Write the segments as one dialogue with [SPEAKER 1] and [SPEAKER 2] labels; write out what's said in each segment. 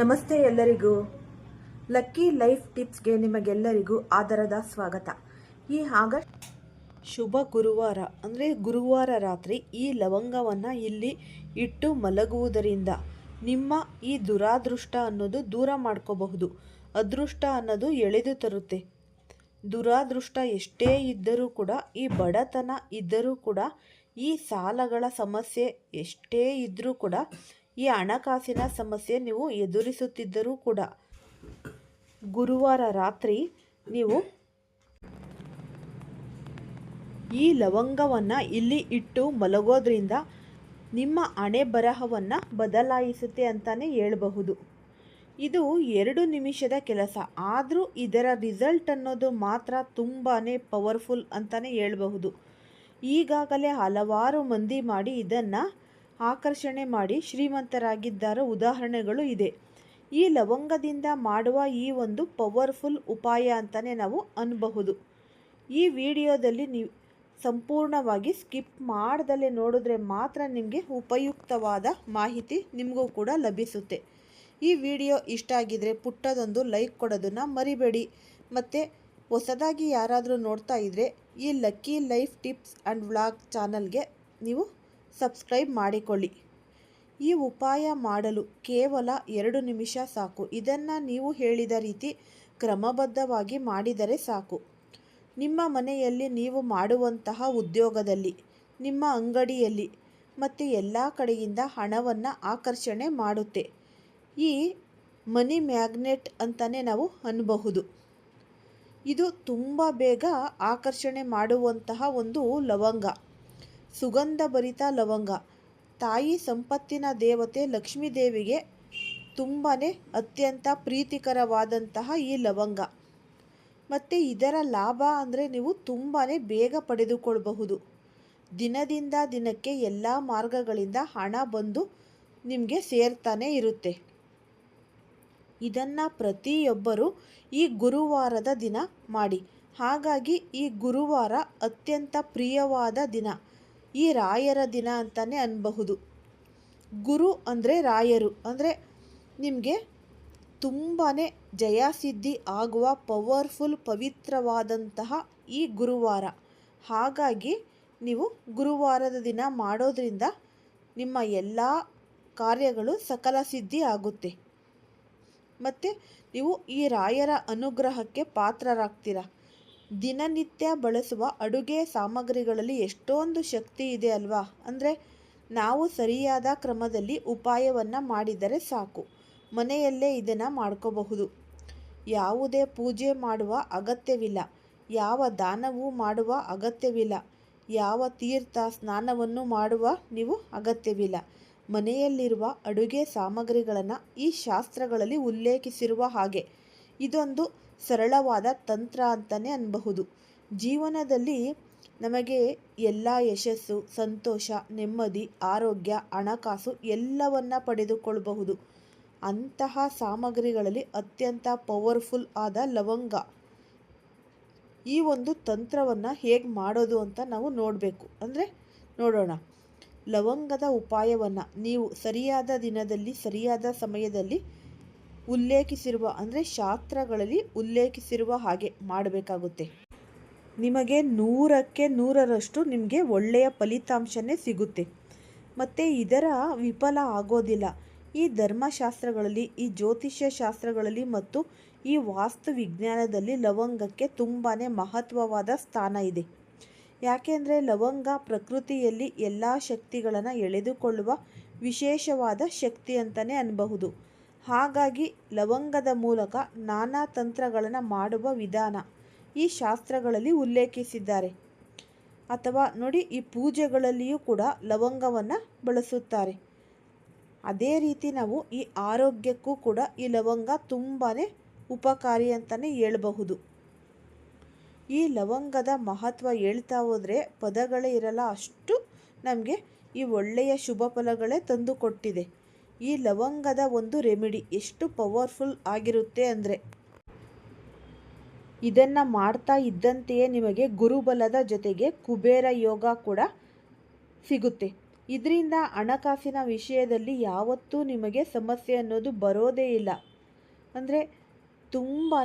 [SPEAKER 1] ನಮಸ್ತೆ ಎಲ್ಲರಿಗೂ. Lucky life ಟಿಪ್ಸ್ಗೆ ನಿಮಗೆಲ್ಲರಿಗೂ ಆದರದ ಸ್ವಾಗತ. ಈ ಆಗಸ್ಟ್ ಶುಭ ಗುರುವಾರ, ಅಂದರೆ ಗುರುವಾರ ರಾತ್ರಿ ಈ ಲವಂಗವನ್ನು ಇಲ್ಲಿ ಇಟ್ಟು ಮಲಗುವುದರಿಂದ ನಿಮ್ಮ ಈ ದುರಾದೃಷ್ಟ ಅನ್ನೋದು ದೂರ ಮಾಡ್ಕೋಬಹುದು. ಅದೃಷ್ಟ ಅನ್ನೋದು ಎಳೆದು ತರುತ್ತೆ. ದುರಾದೃಷ್ಟ ಎಷ್ಟೇ ಇದ್ದರೂ ಕೂಡ, ಈ ಬಡತನ ಇದ್ದರೂ ಕೂಡ, ಈ ಸಾಲಗಳ ಸಮಸ್ಯೆ ಎಷ್ಟೇ ಇದ್ದರೂ ಕೂಡ ಈ ಹಣಕಾಸಿನ ಸಮಸ್ಯೆ ನೀವು ಎದುರಿಸುತ್ತಿದ್ದರೂ ಕೂಡ ಗುರುವಾರ ರಾತ್ರಿ ನೀವು ಈ ಲವಂಗವನ್ನು ಇಲ್ಲಿ ಇಟ್ಟು ಮಲಗೋದ್ರಿಂದ ನಿಮ್ಮ ಹಣೆ ಬರಹವನ್ನು ಬದಲಾಯಿಸುತ್ತೆ ಅಂತಲೇ ಹೇಳಬಹುದು. ಇದು ಎರಡು ನಿಮಿಷದ ಕೆಲಸ. ಆದರೂ ಇದರ ರಿಸಲ್ಟ್ ಅನ್ನೋದು ಮಾತ್ರ ತುಂಬಾ ಪವರ್ಫುಲ್ ಅಂತಲೇ ಹೇಳಬಹುದು. ಈಗಾಗಲೇ ಹಲವಾರು ಮಂದಿ ಮಾಡಿ ಇದನ್ನು ಆಕರ್ಷಣೆ ಮಾಡಿ ಶ್ರೀಮಂತರಾಗಿದ್ದಾರ ಉದಾಹರಣೆಗಳು ಇದೆ. ಈ ಲವಂಗದಿಂದ ಮಾಡುವ ಈ ಒಂದು ಪವರ್ಫುಲ್ ಉಪಾಯ ಅಂತಲೇ ನಾವು ಅನ್ಬಹುದು. ಈ ವಿಡಿಯೋದಲ್ಲಿ ನೀವು ಸಂಪೂರ್ಣವಾಗಿ ಸ್ಕಿಪ್ ಮಾಡ್ದಲೇ ನೋಡಿದ್ರೆ ಮಾತ್ರ ನಿಮಗೆ ಉಪಯುಕ್ತವಾದ ಮಾಹಿತಿ ನಿಮಗೂ ಕೂಡ ಲಭಿಸುತ್ತೆ. ಈ ವಿಡಿಯೋ ಇಷ್ಟ ಆಗಿದ್ರೆ ಪುಟ್ಟದೊಂದು ಲೈಕ್ ಕೊಡೋದನ್ನು ಮರಿಬೇಡಿ. ಮತ್ತು ಹೊಸದಾಗಿ ಯಾರಾದರೂ ನೋಡ್ತಾ ಇದ್ದರೆ ಈ lucky life tips and vlog ಚಾನಲ್ಗೆ ನೀವು ಸಬ್ಸ್ಕ್ರೈಬ್ ಮಾಡಿಕೊಳ್ಳಿ. ಈ ಉಪಾಯ ಮಾಡಲು ಕೇವಲ ಎರಡು ನಿಮಿಷ ಸಾಕು. ಇದನ್ನು ನೀವು ಹೇಳಿದ ರೀತಿ ಕ್ರಮಬದ್ಧವಾಗಿ ಮಾಡಿದರೆ ಸಾಕು. ನಿಮ್ಮ ಮನೆಯಲ್ಲಿ ನೀವು ಮಾಡುವಂತಹ ಉದ್ಯೋಗದಲ್ಲಿ, ನಿಮ್ಮ ಅಂಗಡಿಯಲ್ಲಿ ಮತ್ತು ಎಲ್ಲ ಕಡೆಯಿಂದ ಹಣವನ್ನು ಆಕರ್ಷಣೆ ಮಾಡುತ್ತೆ. ಈ ಮನಿ ಮ್ಯಾಗ್ನೆಟ್ ಅಂತಲೇ ನಾವು ಅನ್ನಬಹುದು ಇದು ತುಂಬ ಬೇಗ ಆಕರ್ಷಣೆ ಮಾಡುವಂತಹ ಒಂದು ಲವಂಗ. ಸುಗಂಧಭರಿತ ಲವಂಗ. ತಾಯಿ ಸಂಪತ್ತಿನ ದೇವತೆ ಲಕ್ಷ್ಮೀದೇವಿಗೆ ತುಂಬಾ ಅತ್ಯಂತ ಪ್ರೀತಿಕರವಾದಂತಹ ಈ ಲವಂಗ. ಮತ್ತು ಇದರ ಲಾಭ ಅಂದರೆ ನೀವು ತುಂಬಾ ಬೇಗ ಪಡೆದುಕೊಳ್ಳಬಹುದು ದಿನದಿಂದ ದಿನಕ್ಕೆ ಎಲ್ಲ ಮಾರ್ಗಗಳಿಂದ ಹಣ ಬಂದು ನಿಮಗೆ ಸೇರ್ತಾನೆ ಇರುತ್ತೆ. ಇದನ್ನು ಪ್ರತಿಯೊಬ್ಬರು ಈ ಗುರುವಾರದ ದಿನ ಮಾಡಿ. ಹಾಗಾಗಿ ಈ ಗುರುವಾರ ಅತ್ಯಂತ ಪ್ರಿಯವಾದ ದಿನ. ಈ ರಾಯರ ದಿನ ಅಂತಲೇ ಅನ್ಬಹುದು. ಗುರು ಅಂದರೆ ರಾಯರು. ಅಂದರೆ ನಿಮಗೆ ತುಂಬಾ ಜಯಸಿದ್ಧಿ ಆಗುವ ಪವರ್ಫುಲ್ ಪವಿತ್ರವಾದಂತಹ ಈ ಗುರುವಾರ. ಹಾಗಾಗಿ ನೀವು ಗುರುವಾರದ ದಿನ ಮಾಡೋದ್ರಿಂದ ನಿಮ್ಮ ಎಲ್ಲ ಕಾರ್ಯಗಳು ಸಕಲ ಸಿದ್ಧಿ ಆಗುತ್ತೆ. ಮತ್ತು ನೀವು ಈ ರಾಯರ ಅನುಗ್ರಹಕ್ಕೆ ಪಾತ್ರರಾಗ್ತೀರ? ದಿನನಿತ್ಯ ಬಳಸುವ ಅಡುಗೆ ಸಾಮಗ್ರಿಗಳಲ್ಲಿ ಎಷ್ಟೊಂದು ಶಕ್ತಿ ಇದೆ ಅಲ್ವಾ? ಅಂದರೆ ನಾವು ಸರಿಯಾದ ಕ್ರಮದಲ್ಲಿ ಉಪಾಯವನ್ನು ಮಾಡಿದರೆ ಸಾಕು. ಮನೆಯಲ್ಲೇ ಇದನ್ನು ಮಾಡ್ಕೋಬಹುದು. ಯಾವುದೇ ಪೂಜೆ ಮಾಡುವ ಅಗತ್ಯವಿಲ್ಲ. ಯಾವ ದಾನವೂ ಮಾಡುವ ಅಗತ್ಯವಿಲ್ಲ. ಯಾವ ತೀರ್ಥ ಸ್ನಾನವನ್ನು ಮಾಡುವ ನೀವು ಅಗತ್ಯವಿಲ್ಲ. ಮನೆಯಲ್ಲಿರುವ ಅಡುಗೆ ಸಾಮಗ್ರಿಗಳನ್ನು ಈ ಶಾಸ್ತ್ರಗಳಲ್ಲಿ ಉಲ್ಲೇಖಿಸಿರುವ ಹಾಗೆ. ಇದೊಂದು ಸರಳವಾದ ತಂತ್ರ ಅಂತಲೇ ಅನ್ನಬಹುದು ಜೀವನದಲ್ಲಿ ನಮಗೆ ಎಲ್ಲ ಯಶಸ್ಸು, ಸಂತೋಷ, ನೆಮ್ಮದಿ, ಆರೋಗ್ಯ, ಹಣಕಾಸು ಎಲ್ಲವನ್ನ ಪಡೆದುಕೊಳ್ಳಬಹುದು ಅಂತಹ ಸಾಮಗ್ರಿಗಳಲ್ಲಿ ಅತ್ಯಂತ ಪವರ್ಫುಲ್ ಆದ ಲವಂಗ. ಈ ಒಂದು ತಂತ್ರವನ್ನು ಹೇಗೆ ಮಾಡೋದು ಅಂತ ನಾವು ನೋಡಬೇಕು. ಅಂದರೆ ನೋಡೋಣ. ಲವಂಗದ ಉಪಾಯವನ್ನು ನೀವು ಸರಿಯಾದ ದಿನದಲ್ಲಿ, ಸರಿಯಾದ ಸಮಯದಲ್ಲಿ ಉಲ್ಲೇಖಿಸಿರುವ, ಅಂದರೆ ಶಾಸ್ತ್ರಗಳಲ್ಲಿ ಉಲ್ಲೇಖಿಸಿರುವ ಹಾಗೆ ಮಾಡಬೇಕಾಗುತ್ತೆ. ನಿಮಗೆ ನೂರಕ್ಕೆ ನೂರರಷ್ಟು ನಿಮಗೆ ಒಳ್ಳೆಯ ಫಲಿತಾಂಶನೇ ಸಿಗುತ್ತೆ. ಮತ್ತು ಇದರ ವಿಫಲ ಆಗೋದಿಲ್ಲ. ಈ ಧರ್ಮಶಾಸ್ತ್ರಗಳಲ್ಲಿ, ಈ ಜ್ಯೋತಿಷ್ಯ ಶಾಸ್ತ್ರಗಳಲ್ಲಿ ಮತ್ತು ಈ ವಾಸ್ತು ವಿಜ್ಞಾನದಲ್ಲಿ ಲವಂಗಕ್ಕೆ ತುಂಬಾ ಮಹತ್ವವಾದ ಸ್ಥಾನ ಇದೆ. ಯಾಕೆಂದರೆ ಲವಂಗ ಪ್ರಕೃತಿಯಲ್ಲಿ ಎಲ್ಲ ಶಕ್ತಿಗಳನ್ನು ಎಳೆದುಕೊಳ್ಳುವ ವಿಶೇಷವಾದ ಶಕ್ತಿ ಅಂತಲೇ ಅನ್ನಬಹುದು ಹಾಗಾಗಿ ಲವಂಗದ ಮೂಲಕ ನಾನಾ ತಂತ್ರಗಳನ್ನು ಮಾಡುವ ವಿಧಾನ ಈ ಶಾಸ್ತ್ರಗಳಲ್ಲಿ ಉಲ್ಲೇಖಿಸಿದ್ದಾರೆ. ಅಥವಾ ನೋಡಿ ಈ ಪೂಜೆಗಳಲ್ಲಿಯೂ ಕೂಡ ಲವಂಗವನ್ನು ಬಳಸುತ್ತಾರೆ. ಅದೇ ರೀತಿ ನಾವು ಈ ಆರೋಗ್ಯಕ್ಕೂ ಕೂಡ ಈ ಲವಂಗ ತುಂಬಾ ಉಪಕಾರಿ ಅಂತಲೇ ಹೇಳಬಹುದು. ಈ ಲವಂಗದ ಮಹತ್ವ ಹೇಳ್ತಾ ಹೋದರೆ ಪದಗಳೇ ಇರಲ್ಲ, ಅಷ್ಟು ನಮಗೆ ಈ ಒಳ್ಳೆಯ ಶುಭ ಫಲಗಳೇ ತಂದು ಕೊಟ್ಟಿದೆ ಈ ಲವಂಗದ ಒಂದು ರೆಮಿಡಿ ಎಷ್ಟು ಪವರ್ಫುಲ್ ಆಗಿರುತ್ತೆ ಅಂದರೆ? ಇದನ್ನು ಮಾಡ್ತಾ ಇದ್ದಂತೆಯೇ ನಿಮಗೆ ಗುರುಬಲದ ಜೊತೆಗೆ ಕುಬೇರ ಯೋಗ ಕೂಡ ಸಿಗುತ್ತೆ. ಇದರಿಂದ ಹಣಕಾಸಿನ ವಿಷಯದಲ್ಲಿ ಯಾವತ್ತೂ ನಿಮಗೆ ಸಮಸ್ಯೆ ಅನ್ನೋದು ಬರೋದೇ ಇಲ್ಲ. ಅಂದರೆ ತುಂಬಾ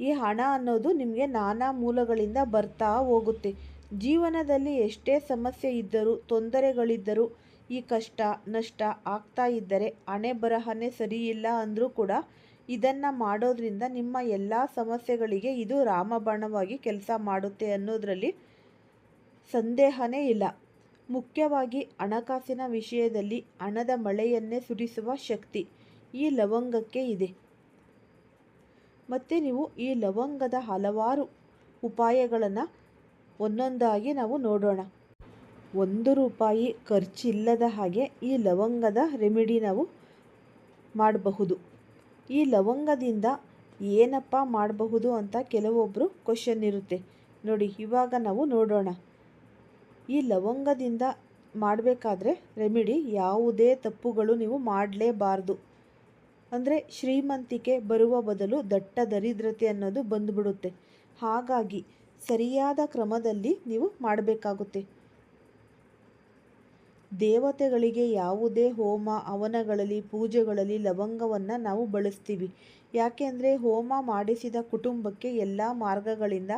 [SPEAKER 1] ಈ ಹಣ ಅನ್ನೋದು ನಿಮಗೆ ನಾನಾ ಮೂಲಗಳಿಂದ ಬರ್ತಾ ಹೋಗುತ್ತೆ. ಜೀವನದಲ್ಲಿ ಎಷ್ಟೇ ಸಮಸ್ಯೆ ಇದ್ದರೂ, ತೊಂದರೆಗಳಿದ್ದರೂ ಈ ಕಷ್ಟ, ನಷ್ಟ ಆಗ್ತಾ ಇದ್ದರೆ ಹಣೆ ಬರಹನೇ ಸರಿಯಿಲ್ಲ ಅಂದರೂ ಕೂಡ ಇದನ್ನು ಮಾಡೋದ್ರಿಂದ ನಿಮ್ಮ ಎಲ್ಲ ಸಮಸ್ಯೆಗಳಿಗೆ ಇದು ರಾಮಬಾಣವಾಗಿ ಕೆಲಸ ಮಾಡುತ್ತೆ ಅನ್ನೋದರಲ್ಲಿ ಸಂದೇಹನೇ ಇಲ್ಲ. ಮುಖ್ಯವಾಗಿ ಹಣಕಾಸಿನ ವಿಷಯದಲ್ಲಿ ಹಣದ ಮಳೆಯನ್ನೇ ಸುರಿಸುವ ಶಕ್ತಿ ಈ ಲವಂಗಕ್ಕೆ ಇದೆ. ಮತ್ತು ನೀವು ಈ ಲವಂಗದ ಹಲವಾರು ಉಪಾಯಗಳನ್ನು ಒಂದೊಂದಾಗಿ ನಾವು ನೋಡೋಣ. ಒಂದು ರೂಪಾಯಿ ಖರ್ಚಿಲ್ಲದ ಹಾಗೆ ಈ ಲವಂಗದ ರೆಮಿಡಿ ನಾವು ಮಾಡಬಹುದು. ಈ ಲವಂಗದಿಂದ ಏನಪ್ಪ ಮಾಡಬಹುದು ಅಂತ ಕೆಲವೊಬ್ಬರು ಕ್ವಶನ್ ಇರುತ್ತೆ. ನೋಡಿ, ಇವಾಗ ನಾವು ನೋಡೋಣ. ಈ ಲವಂಗದಿಂದ ಮಾಡಬೇಕಾದ್ರೆ ರೆಮಿಡಿ ಯಾವುದೇ ತಪ್ಪುಗಳು ನೀವು ಮಾಡಲೇಬಾರ್ದು. ಅಂದರೆ ಶ್ರೀಮಂತಿಕೆ ಬರುವ ಬದಲು ದಟ್ಟ ದರಿದ್ರತೆ ಅನ್ನೋದು ಬಂದುಬಿಡುತ್ತೆ. ಹಾಗಾಗಿ ಸರಿಯಾದ ಕ್ರಮದಲ್ಲಿ ನೀವು ಮಾಡಬೇಕಾಗುತ್ತೆ. ದೇವತೆಗಳಿಗೆ ಯಾವುದೇ ಹೋಮ ಹವನಗಳಲ್ಲಿ ಪೂಜೆಗಳಲ್ಲಿ ಲವಂಗವನ್ನು ನಾವು ಬಳಸ್ತೀವಿ. ಯಾಕೆಂದರೆ ಹೋಮ ಮಾಡಿಸಿದ ಕುಟುಂಬಕ್ಕೆ ಎಲ್ಲ ಮಾರ್ಗಗಳಿಂದ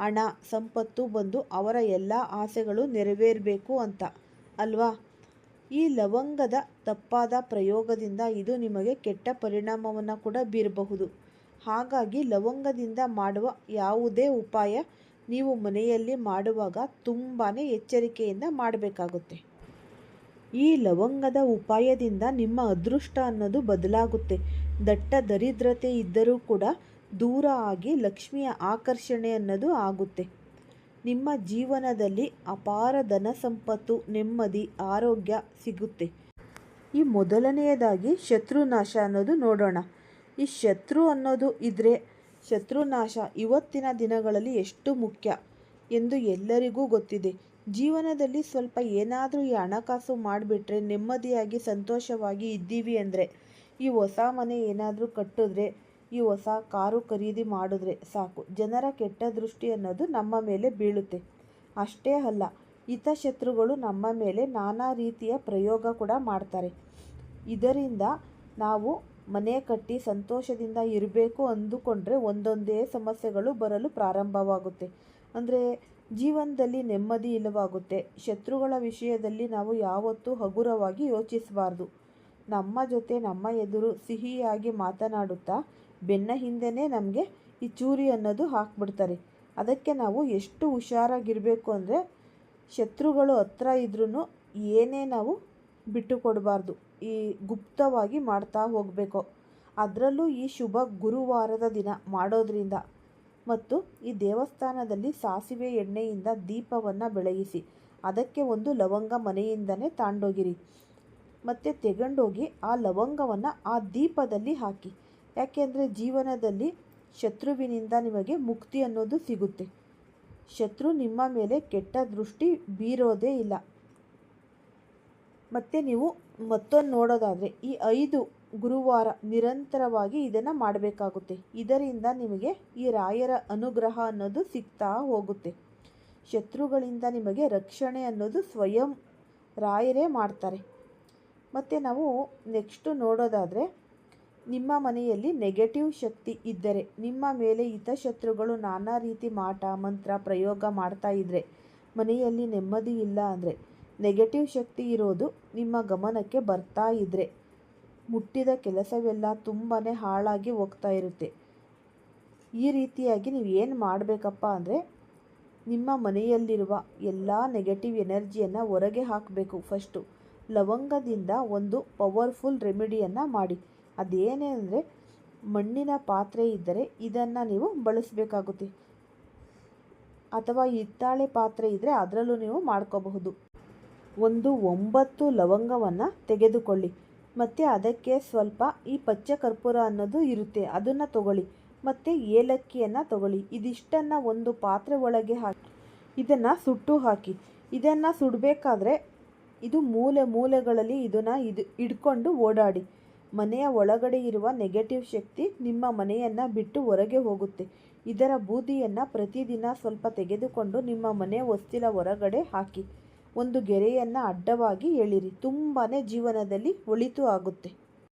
[SPEAKER 1] ಹಣ, ಸಂಪತ್ತು ಬಂದು ಅವರ ಎಲ್ಲ ಆಸೆಗಳು ನೆರವೇರಬೇಕು ಅಂತ, ಅಲ್ವಾ? ಈ ಲವಂಗದ ತಪ್ಪಾದ ಪ್ರಯೋಗದಿಂದ ಇದು ನಿಮಗೆ ಕೆಟ್ಟ ಪರಿಣಾಮವನ್ನು ಕೂಡ ಬೀರಬಹುದು. ಹಾಗಾಗಿ ಲವಂಗದಿಂದ ಮಾಡುವ ಯಾವುದೇ ಉಪಾಯ ನೀವು ಮನೆಯಲ್ಲಿ ಮಾಡುವಾಗ ತುಂಬಾ ಎಚ್ಚರಿಕೆಯಿಂದ ಮಾಡಬೇಕಾಗುತ್ತೆ. ಈ ಲವಂಗದ ಉಪಾಯದಿಂದ ನಿಮ್ಮ ಅದೃಷ್ಟ ಅನ್ನೋದು ಬದಲಾಗುತ್ತೆ. ದಟ್ಟ ದರಿದ್ರತೆ ಇದ್ದರೂ ಕೂಡ ದೂರ ಆಗಿ ಲಕ್ಷ್ಮಿಯ ಆಕರ್ಷಣೆ ಅನ್ನೋದು ಆಗುತ್ತೆ. ನಿಮ್ಮ ಜೀವನದಲ್ಲಿ ಅಪಾರ ಧನ ಸಂಪತ್ತು, ನೆಮ್ಮದಿ, ಆರೋಗ್ಯ ಸಿಗುತ್ತೆ. ಈ ಮೊದಲನೆಯದಾಗಿ ಶತ್ರುನಾಶ ಅನ್ನೋದು ನೋಡೋಣ. ಈ ಶತ್ರು ಅನ್ನೋದು ಇದ್ದರೆ ಶತ್ರುನಾಶ ಇವತ್ತಿನ ದಿನಗಳಲ್ಲಿ ಎಷ್ಟು ಮುಖ್ಯ ಎಂದು ಎಲ್ಲರಿಗೂ ಗೊತ್ತಿದೆ. ಜೀವನದಲ್ಲಿ ಸ್ವಲ್ಪ ಏನಾದರೂ ಈ ಹಣಕಾಸು ಮಾಡಿಬಿಟ್ರೆ ನೆಮ್ಮದಿಯಾಗಿ ಸಂತೋಷವಾಗಿ ಇದ್ದೀವಿ ಅಂದರೆ, ಈ ಹೊಸ ಮನೆ ಏನಾದರೂ ಕಟ್ಟಿದ್ರೆ, ಈ ಹೊಸ ಕಾರು ಖರೀದಿ ಮಾಡಿದ್ರೆ ಸಾಕು. ಜನರ ಕೆಟ್ಟ ದೃಷ್ಟಿ ಅನ್ನೋದು ನಮ್ಮ ಮೇಲೆ ಬೀಳುತ್ತೆ. ಅಷ್ಟೇ ಅಲ್ಲ ಹಿತಶತ್ರುಗಳು ನಮ್ಮ ಮೇಲೆ ನಾನಾ ರೀತಿಯ ಪ್ರಯೋಗ ಕೂಡ ಮಾಡ್ತಾರೆ. ಇದರಿಂದ ನಾವು ಮನೆ ಕಟ್ಟಿ ಸಂತೋಷದಿಂದ ಇರಬೇಕು ಅಂದುಕೊಂಡ್ರೆ ಒಂದೊಂದೇ ಸಮಸ್ಯೆಗಳು ಬರಲು ಪ್ರಾರಂಭವಾಗುತ್ತೆ. ಅಂದರೆ ಜೀವನದಲ್ಲಿ ನೆಮ್ಮದಿ ಇಲ್ಲವಾಗುತ್ತೆ. ಶತ್ರುಗಳ ವಿಷಯದಲ್ಲಿ ನಾವು ಯಾವತ್ತೂ ಹಗುರವಾಗಿ ಯೋಚಿಸಬಾರ್ದು. ನಮ್ಮ ಜೊತೆ ನಮ್ಮ ಎದುರು ಸಿಹಿಯಾಗಿ ಮಾತನಾಡುತ್ತಾ ಬೆನ್ನ ಹಿಂದೆನೇ ನಮಗೆ ಈ ಚೂರಿ ಅನ್ನೋದು ಹಾಕ್ಬಿಡ್ತಾರೆ. ಅದಕ್ಕೆ ನಾವು ಎಷ್ಟು ಹುಷಾರಾಗಿರಬೇಕು ಅಂದರೆ ಶತ್ರುಗಳು ಹತ್ರ ಇದ್ರೂ ಏನೇ ನಾವು ಬಿಟ್ಟು ಕೊಡಬಾರ್ದು ಈ ಗುಪ್ತವಾಗಿ ಮಾಡ್ತಾ ಹೋಗಬೇಕು. ಅದರಲ್ಲೂ ಈ ಶುಭ ಗುರುವಾರದ ದಿನ ಮಾಡೋದ್ರಿಂದ. ಮತ್ತು ಈ ದೇವಸ್ಥಾನದಲ್ಲಿ ಸಾಸಿವೆ ಎಣ್ಣೆಯಿಂದ ದೀಪವನ್ನು ಬೆಳಗಿಸಿ, ಅದಕ್ಕೆ ಒಂದು ಲವಂಗ ಮನೆಯಿಂದನೇ ತಾಂಡೋಗಿರಿ. ಮತ್ತು ತೆಗೊಂಡೋಗಿ ಆ ಲವಂಗವನ್ನು ಆ ದೀಪದಲ್ಲಿ ಹಾಕಿ. ಯಾಕೆಂದರೆ ಜೀವನದಲ್ಲಿ ಶತ್ರುವಿನಿಂದ ನಿಮಗೆ ಮುಕ್ತಿ ಅನ್ನೋದು ಸಿಗುತ್ತೆ. ಶತ್ರು ನಿಮ್ಮ ಮೇಲೆ ಕೆಟ್ಟ ದೃಷ್ಟಿ ಬೀರೋದೇ ಇಲ್ಲ. ಮತ್ತು ನೀವು ಮತ್ತೊಂದು ನೋಡೋದಾದರೆ ಈ ಐದು ಗುರುವಾರ ನಿರಂತರವಾಗಿ ಇದನ್ನು ಮಾಡಬೇಕಾಗುತ್ತೆ. ಇದರಿಂದ ನಿಮಗೆ ಈ ರಾಯರ ಅನುಗ್ರಹ ಅನ್ನೋದು ಸಿಗ್ತಾ ಹೋಗುತ್ತೆ. ಶತ್ರುಗಳಿಂದ ನಿಮಗೆ ರಕ್ಷಣೆ ಅನ್ನೋದು ಸ್ವಯಂ ರಾಯರೇ ಮಾಡ್ತಾರೆ. ಮತ್ತು ನಾವು ನೆಕ್ಸ್ಟು ನೋಡೋದಾದರೆ ನಿಮ್ಮ ಮನೆಯಲ್ಲಿ ನೆಗೆಟಿವ್ ಶಕ್ತಿ ಇದ್ದರೆ, ನಿಮ್ಮ ಮೇಲೆ ಹಿತಶತ್ರುಗಳು ನಾನಾ ರೀತಿ ಮಾಟ, ಮಂತ್ರ ಪ್ರಯೋಗ ಮಾಡ್ತಾ ಇದ್ದರೆ ಮನೆಯಲ್ಲಿ ನೆಮ್ಮದಿ ಇಲ್ಲ ಅಂದರೆ ನೆಗೆಟಿವ್ ಶಕ್ತಿ ಇರೋದು ನಿಮ್ಮ ಗಮನಕ್ಕೆ ಬರ್ತಾ ಇದ್ದರೆ ಮುಟ್ಟಿದ ಕೆಲಸವೆಲ್ಲ ತುಂಬಾ ಹಾಳಾಗಿ ಹೋಗ್ತಾ ಇರುತ್ತೆ. ಈ ರೀತಿಯಾಗಿ ನೀವು ಏನು ಮಾಡಬೇಕಪ್ಪ ಅಂದರೆ, ನಿಮ್ಮ ಮನೆಯಲ್ಲಿರುವ ಎಲ್ಲ ನೆಗೆಟಿವ್ ಎನರ್ಜಿಯನ್ನು ಹೊರಗೆ ಹಾಕಬೇಕು ಫಸ್ಟು. ಲವಂಗದಿಂದ ಒಂದು ಪವರ್ಫುಲ್ ರೆಮಿಡಿಯನ್ನು ಮಾಡಿ. ಅದೇನೇ ಅಂದರೆ, ಮಣ್ಣಿನ ಪಾತ್ರೆ ಇದ್ದರೆ ಇದನ್ನು ನೀವು ಬಳಸಬೇಕಾಗುತ್ತೆ. ಅಥವಾ ಹಿತ್ತಾಳೆ ಪಾತ್ರೆ ಇದ್ದರೆ ಅದರಲ್ಲೂ ನೀವು ಮಾಡ್ಕೋಬಹುದು. ಒಂದು ಒಂಬತ್ತು ಲವಂಗವನ್ನು ತೆಗೆದುಕೊಳ್ಳಿ. ಮತ್ತು ಅದಕ್ಕೆ ಸ್ವಲ್ಪ ಈ ಪಚ್ಚ ಕರ್ಪೂರ ಅನ್ನೋದು ಇರುತ್ತೆ, ಅದನ್ನು ತಗೊಳ್ಳಿ. ಮತ್ತು ಏಲಕ್ಕಿಯನ್ನು ತಗೊಳ್ಳಿ. ಇದಿಷ್ಟನ್ನು ಒಂದು ಪಾತ್ರೆ ಒಳಗೆ ಹಾಕಿ, ಇದನ್ನು ಸುಟ್ಟು ಹಾಕಿ. ಇದನ್ನು ಸುಡಬೇಕಾದ್ರೆ ಇದು ಮೂಲೆ ಮೂಲೆಗಳಲ್ಲಿ ಇದನ್ನು ಇದು ಇಟ್ಕೊಂಡು ಓಡಾಡಿ. ಮನೆಯ ಒಳಗಡೆ ಇರುವ ನೆಗೆಟಿವ್ ಶಕ್ತಿ ನಿಮ್ಮ ಮನೆಯನ್ನು ಬಿಟ್ಟು ಹೊರಗೆ ಹೋಗುತ್ತೆ. ಇದರ ಬೂದಿಯನ್ನು ಪ್ರತಿದಿನ ಸ್ವಲ್ಪ ತೆಗೆದುಕೊಂಡು ನಿಮ್ಮ ಮನೆ ಹೊಸ್ತಿಲ ಹೊರಗಡೆ ಹಾಕಿ. ಒಂದು ಗೆರೆಯನ್ನು ಅಡ್ಡವಾಗಿ ಎಳಿರಿ. ತುಂಬಾ ಜೀವನದಲ್ಲಿ ಒಳಿತು ಆಗುತ್ತೆ.